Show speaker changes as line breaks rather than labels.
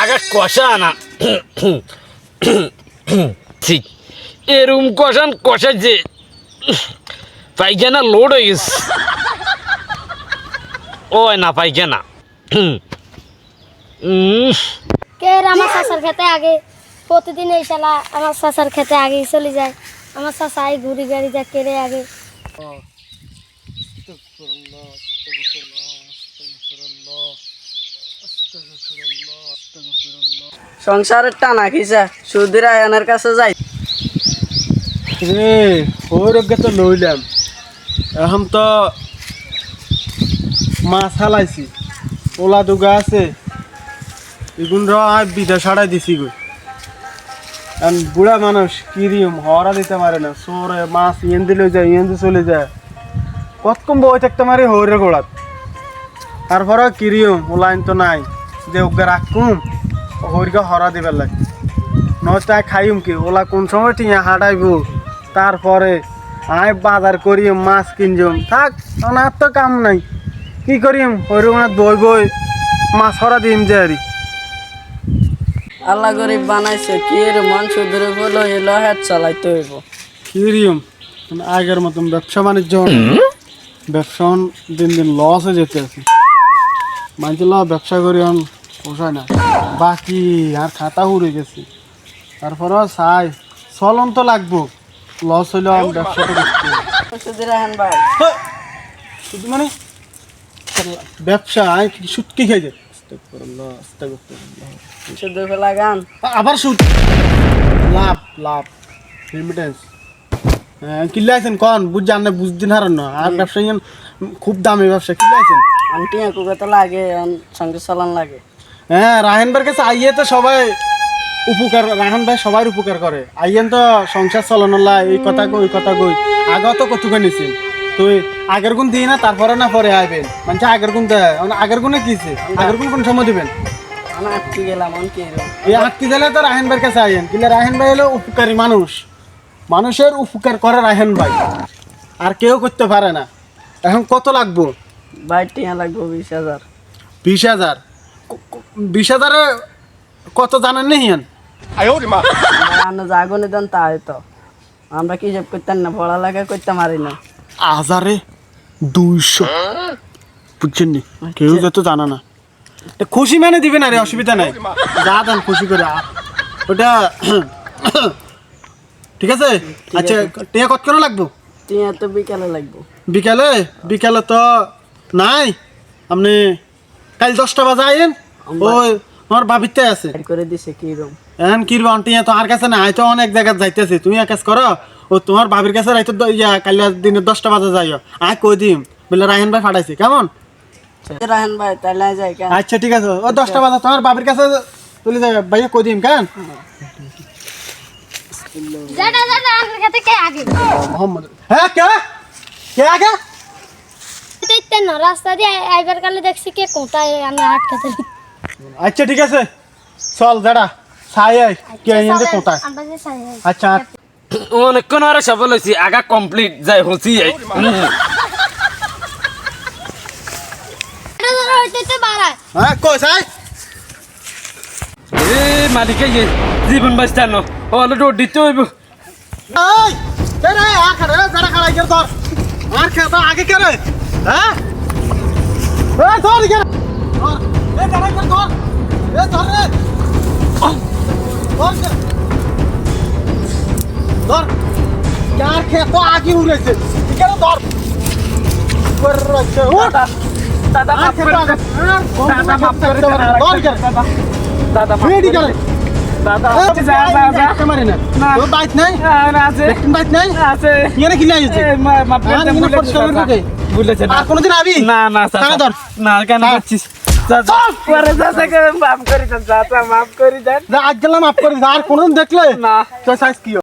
আগে কষা না। ঠিক এরম কষান কষা যে পাইখানা লোড হয়ে গেছে। ও না পাইখানা
কে আমার চাচার খেতে আগে? প্রতিদিন এই শালা আমার চাচার খেতে আগেই চলে যায়। আমার এই ঘুরি গাড়ি
সংসারের টানা খিসা সুধীর আয়নের কাছে যাই।
রে তো লইলাম। এখন তো মাছ হালাইছি ওলা দুগা আছে, এগুন আর বিদা সাড়াই দিছি গো। বুড়া মানুষ কিরিম হরা দিতে পারে না। সোরে মাছ ইয়েন দিলে যায় ইয়েন দিয়ে চলে যায়। কতক্ষণ বই থাকতে মারি হরে গোড়াত তারপরে কিরিম ওলাইন তো নাই। যে ওকে রাখুম হরিকে হরা দিবার লাগে। আয় খাইম কি? ওলা কোন সময় টিয়া হাঁটাইব? তারপরে আয় বাজার করিম মাছ কিনজম। থাক আমার তো কাম নাই। কি করিম? ওইরকম বই বই মাছ হরা দিম যে আরি।
আল্লাহ গরিব বানাইছে কি এর মন সুধীর বলো এলো হেড চালাইতে হইব।
কিরিম আগের মতন ব্যবসা বাণিজ্য। ব্যবসা দিন দিন লস হয়ে যেতে আছে। মানছি ল ব্যবসা করি এখন পোষায় না। বাকি আর খাতা উড়ে গেছে। তারপরে চাই চলন তো লাগবো। লস হইলে আমি করতে
ভাই
হ্যাঁ, শুধু মানে ব্যবসা আয় কি সুদ কি খাই যায় আবার সুদ। লাভ লাভ রেমিটেন্স হ্যাঁ কিনলে আছেন কন? বুঝ জান না বুঝদিন হারান না। আর ব্যবসা খুব দামি ব্যবসা কিনলে আছেন
আন্টি কুকে তো লাগে সঙ্গে চালান লাগে।
হ্যাঁ রাহেনবার কাছে আইয়ে তো সবাই উপকার রাহান ভাই সবার উপকার করে। আইয়েন তো সংসার চালানো লা এই কথা কই কথা কই। আগে তো কতকে নিছেন। তুই আগের গুণ দিই না তারপরে না পরে আইবেন। মানে আগের গুণ দেয়। মানে আগের গুণে কিছে আগের গুণ কোন সময় দিবেন?
আটকে গেলাম
এই আটটি দিলে তো রাহেন ভাইয়ের কাছে আইয়েন। কিন্তু রাহেন ভাই হলো উপকারী মানুষ। মানুষের উপকার করে রাহেন ভাই। আর কেউ করতে পারে না। এখন কত লাগবো?
ভাই টিয়া লাগবে বিশ হাজার।
বিশ হাজার? বিশ হাজারে কত জানেন না হিয়ান?
জাগনে দেন তাই তো। আমরা কি সব করতাম না পড়ালেখা করতে পারি না।
হাজারে দুইশো। বুঝছেন নি? কেউ যত জানা না। খুশি মানে দিবেন আরে অসুবিধা নাই। যা দেন খুশি করে। ওটা ঠিক আছে? আচ্ছা টিয়া কত করে লাগবো?
টিয়া তো বিকালে লাগবো।
বিকালে? বিকালে তো নাই। আপনি কাল দশটা বাজে আইন ওই আমার বাবিতে আছে।
করে দিছে কি রকম?
এখন কি আন্টি তো আর কাছে না তো অনেক জায়গায় যাইতেছে। তুমি এক কাজ করো ও তোমার ভাবির কাছে রাইতো ইয়া কালি দিনে দশটা বাজে যাইও। আয় কই দিম? বলে রায়ন ভাই ফাটাইছে কেমন?
রাহেন ভাই তাহলে যাই
আচ্ছা ঠিক আছে। ও দশটা বাজে তোমার বাবির কাছে তুলে যাবে ভাইয়া কই দিম কেন
কে
কে? কে আগে?
দেখতে না রাস্তা দিয়ে আই- আইবার কালে দেখছি কে কোথায় আমি হাট খেতে
আচ্ছা ঠিক আছে। চল দাঁড়া। সাই আয়। কে ইন্দে কোথায়?
আমরা যে সাই আই।
আচ্ছা
অনেকক্ষণ আর সফল হয়েছি আগা কমপ্লিট যাই হচ্ছি
বাড়ায়
হ্যাঁ কই সাই
এ মালিকে জীবন বাঁচতানো হলে ডোর দিতে হইব।
এই করে জরা খাড়াই কর তোর আর কে তো আগে কে রে? হ্যাঁ? এ ধর কে এ জরা কর ধর। এ ধর রে। ধর কে? ধর। यार কে তো আগে উড়েছে কে রে ধর। কর রাখছে ওট
দাদা
আর কে দাদা মাফ করে ধর কে
দাদা
রেডি করে
দাদা
যা যা যা মারি না। তোর বাইক নাই?
আছে।
দেখুন বাইক নাই?
আছে।
ইয়ারে কি লাইছে
মাফ
আর ইনে পরিষ্কার করে দে।
ভুলেছে
আর কোনোদিন আবি?
না না
ধর।
না কেন পরে দাদাকে মাফ করি দেন
আজ গেলাম মাফ করে। আর কোনদিন দেখলে?
না।
তো সাইজ কি